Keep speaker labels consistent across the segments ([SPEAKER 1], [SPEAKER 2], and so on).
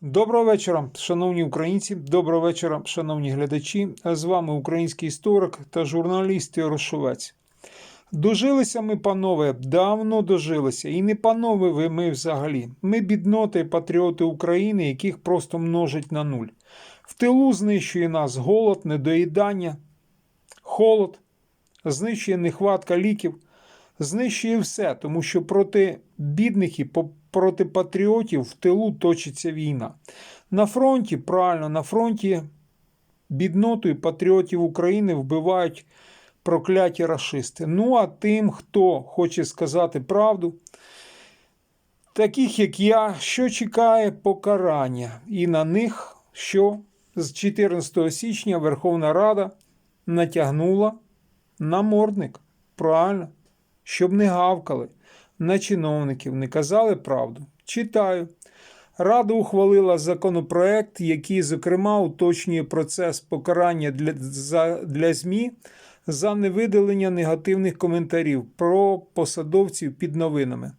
[SPEAKER 1] Доброго вечора, шановні українці. Доброго вечора, шановні глядачі. З вами український історик та журналіст Ярошовець. Дожилися ми, панове, давно дожилися. І не панове ви ми взагалі. Ми бідноти, патріоти України, яких просто множить на нуль. В тилу знищує нас голод, недоїдання, холод, знищує нехватка ліків, знищує все, тому що проти бідних і проти патріотів в тилу точиться війна. На фронті, правильно, на фронті бідноту і патріотів України вбивають прокляті рашисти. Ну а тим, хто хоче сказати правду, таких як я, що чекає покарання, і на них, що з 14 січня Верховна Рада натягнула намордник. Правильно, щоб не гавкали на чиновників, не казали правду. Читаю. Рада ухвалила законопроект, який, зокрема, уточнює процес покарання для, за, для ЗМІ за невидалення негативних коментарів про посадовців під новинами.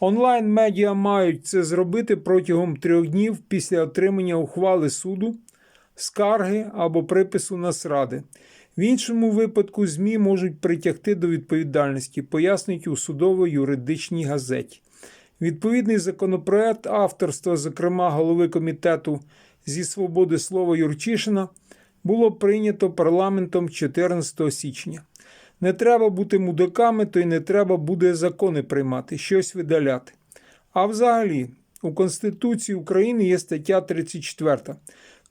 [SPEAKER 1] Онлайн-медіа мають це зробити протягом трьох днів після отримання ухвали суду, скарги або припису Нацради. В іншому випадку ЗМІ можуть притягти до відповідальності, пояснюють у судово-юридичній газеті. Відповідний законопроект авторства, зокрема голови комітету зі свободи слова Юрчишина, було прийнято парламентом 14 січня. Не треба бути мудаками, то й не треба буде закони приймати, щось видаляти. А взагалі, у Конституції України є стаття 34.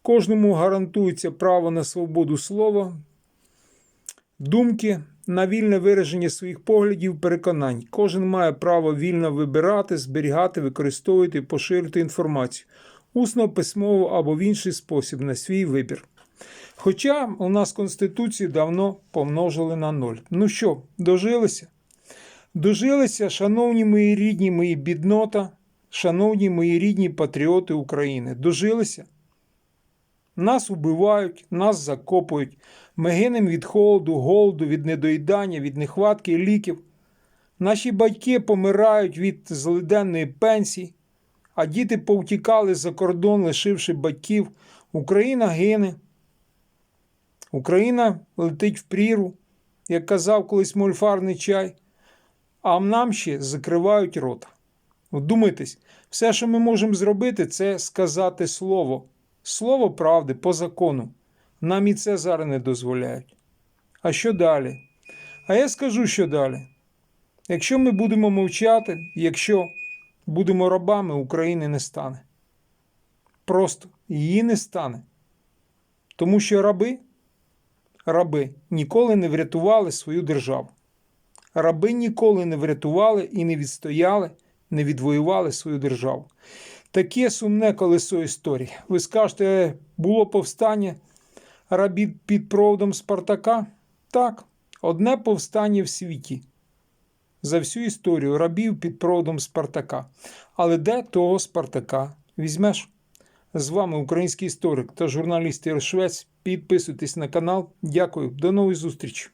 [SPEAKER 1] Кожному гарантується право на свободу слова, думки, на вільне вираження своїх поглядів, переконань. Кожен має право вільно вибирати, зберігати, використовувати поширити інформацію усно, письмово або в інший спосіб на свій вибір. Хоча у нас Конституцію давно помножили на ноль. Ну що, дожилися? Дожилися, шановні мої рідні, мої біднота, шановні мої рідні патріоти України. Дожилися? Нас убивають, нас закопують. Ми гинемо від холоду, голоду, від недоїдання, від нехватки ліків. Наші батьки помирають від злиденної пенсії, а діти повтікали за кордон, лишивши батьків. Україна гине. Україна летить в прірву, як казав колись мольфарний чай, а нам ще закривають рота. Вдумайтесь, все, що ми можемо зробити, це сказати слово. Слово правди по закону. Нам і це зараз не дозволяють. А що далі? А я скажу, що далі. Якщо ми будемо мовчати, якщо будемо рабами, України не стане. Просто її не стане. Тому що раби, раби ніколи не врятували свою державу. Раби ніколи не врятували і не відстояли, не відвоювали свою державу. Таке сумне колесо історії. Ви скажете, було повстання рабів під проводом Спартака? Так, одне повстання в світі. За всю історію рабів під проводом Спартака. Але де того Спартака візьмеш? З вами український історик та журналіст Ір Швець. Підписуйтесь на канал. Дякую. До нової зустрічі.